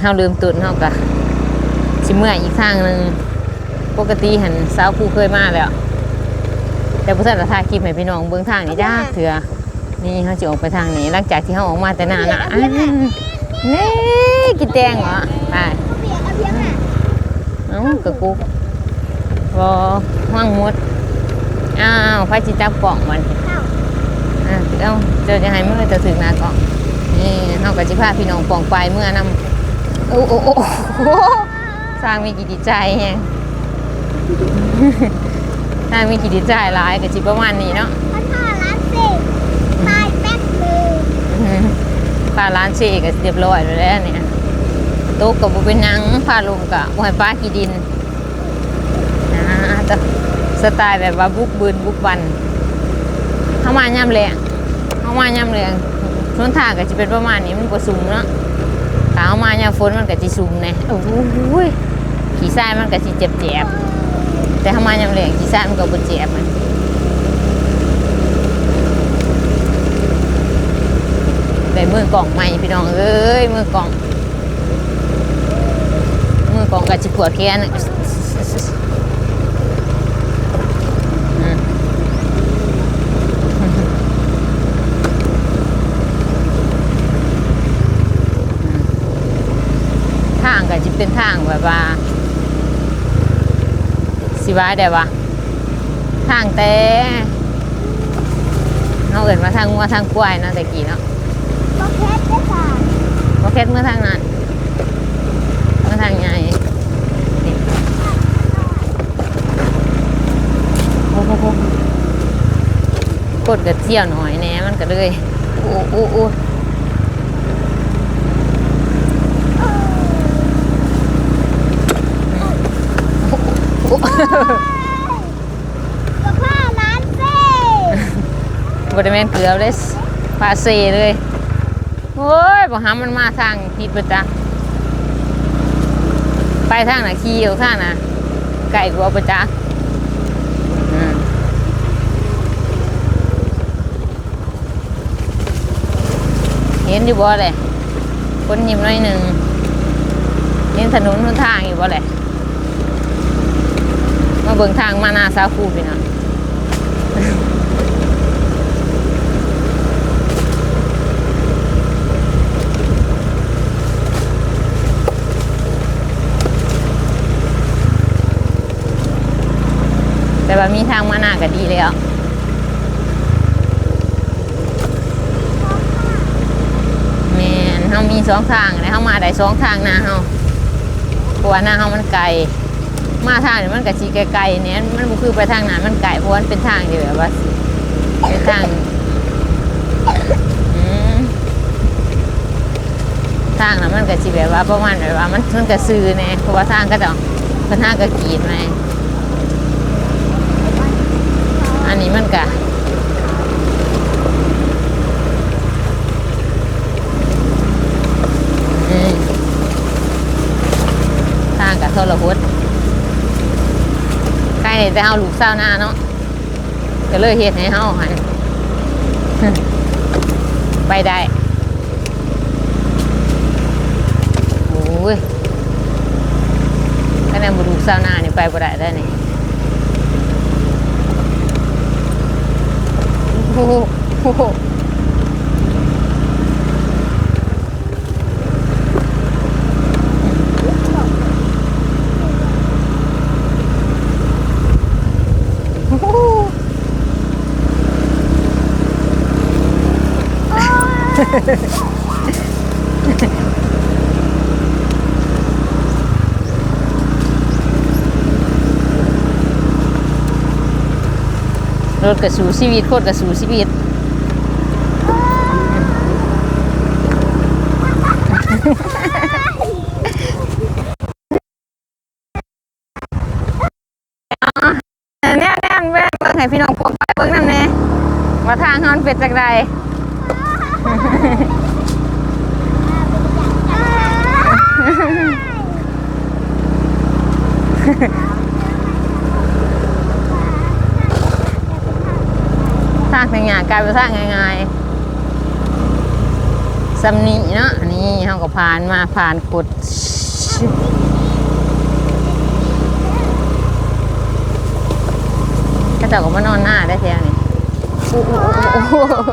เฮาลืมตุนเฮากะสิเมื่อยอีกทางหนึงปกติหันสาวผู้เคยมาแล้วแต่ผู้ท่านจะถ่ายคลิปให้พี่น้องเบื้องทางนี้จ้าเถื่อนี่เขาจะออกไปทางนี้หลังจากที่เขาออกมาแต่นานนะอ้าวนี่กินแตงเหรอไปเปียกเอาเพียงอะเอ้ากระกุกรอห้างมดอ้าวไฟจิจับกล่องมันเข้าอะเอ้าเจอจะให้เมื่อจะถึงหนากล่องนี่เขากับจิพาพี่น้องปองไปเมื่อนำ โอ้โอ้โอ้โอ้สร้างมีกี่ดีใจแฮงสร้างมีกี่ดีใจหลายกับจิประมาณนี้เนาะพันห้าล้านสิตายแป๊บเลยปลาร้านเชก็เรียบร้อยแล้วเนี่ยโต๊ะกับบุเป็นหนังพาลงกะบ่ให้ป้ากี่ดินนะแต่สไตล์แบบว่าบุกบืนบุกบันเข้ามาย่ำแรงเข้ามาย่ำแรงชนทางก็จะเป็นประมาณนี้มันก็สูงเนาะ ถ้าเข้ามาย่ำฝนมันก็จะสูงเนี่ยโอ้โหยขี่ทรายมันก็จะเจ็บเจ็บๆแต่เข้ามาย่ำแรงขี่ทรายมันก็บ่เจ็บมันได้มือกล่องใหม่พี่น้องเอ้ยมือกล่องมือกล่องกับจิปวดแค่นอืมทางก็จะเป็นทาง แบบว่า สิว่าได้ว่าทางแต่เอาเอินมาทางงัวทางกล้วยเนาะแต่กี้เนาะบอกแคทได้ค่ะโอเคเมื่อทางนั้นเมื่อทางไงโอ้โหกดกระเที่ยวหน่อยแหน่มันก็เลยโอ้โอ้ อ้โอ้บข้าล้านสิบริเวณเกือบเลยพาเซเลยโอ้ยบอกหามันมาทางผิดประจ้ะไปทางไหนะขี่เอาทางนะไก่กูเอาประจ้ะอืมเห็นอยู่บ่เลยคนยิ้มหน่อยหนึ่งเห็นถนนหนทางอยู่บ่เลย มาเบิ่งทางมาหนาซาคูพี่นะแต่ว่ามีทางมาหน้าก็ดีแล้วแมนเฮามีสองทางเลยเฮามาได้สองทางหนาเฮาเพราะว่าหน้าเฮามันไกล มาทางนี่มันก็สิไกลๆเนี่ยมันคือไปทางนั้นมันไกลเพราะว่ามันเป็นทางที่แบบว่าเป็นทางทางนะมันก็สิแบบว่าประมาณแบบว่ามันมันก็ซื่อแน่เพราะว่าทางก็จะเพิ่นทางก็กรีดแน่อันนี้มันกะทางกับโทรพุทใกล้แต่เอาลูกเศร้าวหน้าเนาะก็เลยเฮ็ดให้เฮาหันไปได้โอ้ยคะแนนบุลูกเศร้าวหน้านี่ไปบ่ได้ได้นี่โอ้โหโอ้โหโอ้โห รถกระสูชีวิตโคตรกระสูชีวิตแน่แน่แม่เบิ่งให้พี่น้องพวกไปเบิ่งนั่นแน่ว่าทางเขามันเป็นจากใด ทางทางงานกลายเป็นทางง่ายๆสำนีเนาะอันนี้เขาก็ผ่านมาผ่านกดก็จ้าก็มานอนหน้าได้แท้นี่อู้อู้อู้อู้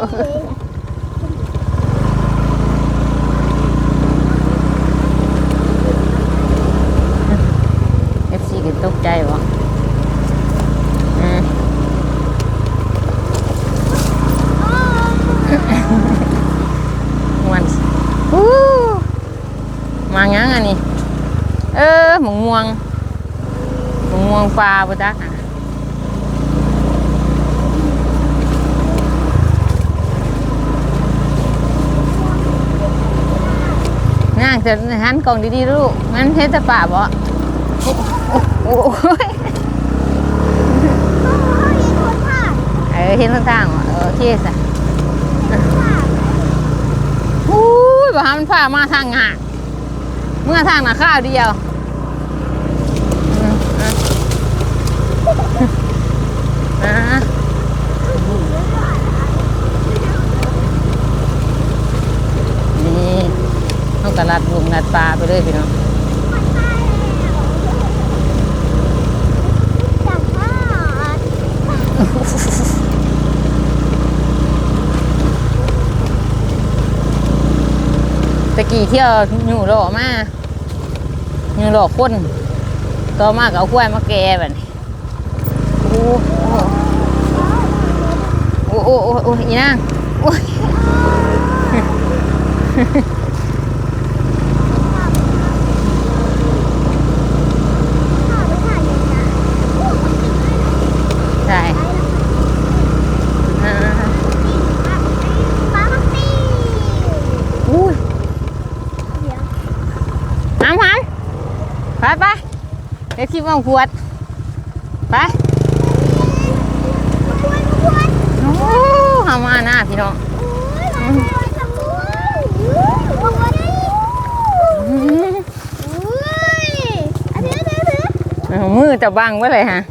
เอฟซีก็ ตกใจวะอืมม่วันอู้มางั้งอันนี้ เออหมงม่วงหมงม่วงปลาบุตักอะนั่งจะหันกล่องดีๆลูกงั้นเฮ็ดแต่ป่าบ่ โอ้โหเออเห็นทางเออโอเคสิอุ้ยบ่หามันพามาทางหากเมื่อทางน่ะข้าวเดียวอืมอะอะนี่เอากระลัดลุงลัดปลาไปเลยพี่น้อง ตะกี้เที่ยวอยู่หล่อมาอยู่หล่อคนต่อมากเอากล้วยมาแก่แบบนี้โอ้โอ้โอ้โอ้โอ้อีนางโอ้ย ใช่อ่า อุ้ยหามหามไปไปเดี๋ยวคิดว่าขวด ไปโอ้หามาหน้าพี่น้องมือจะบังไว้เลยฮะ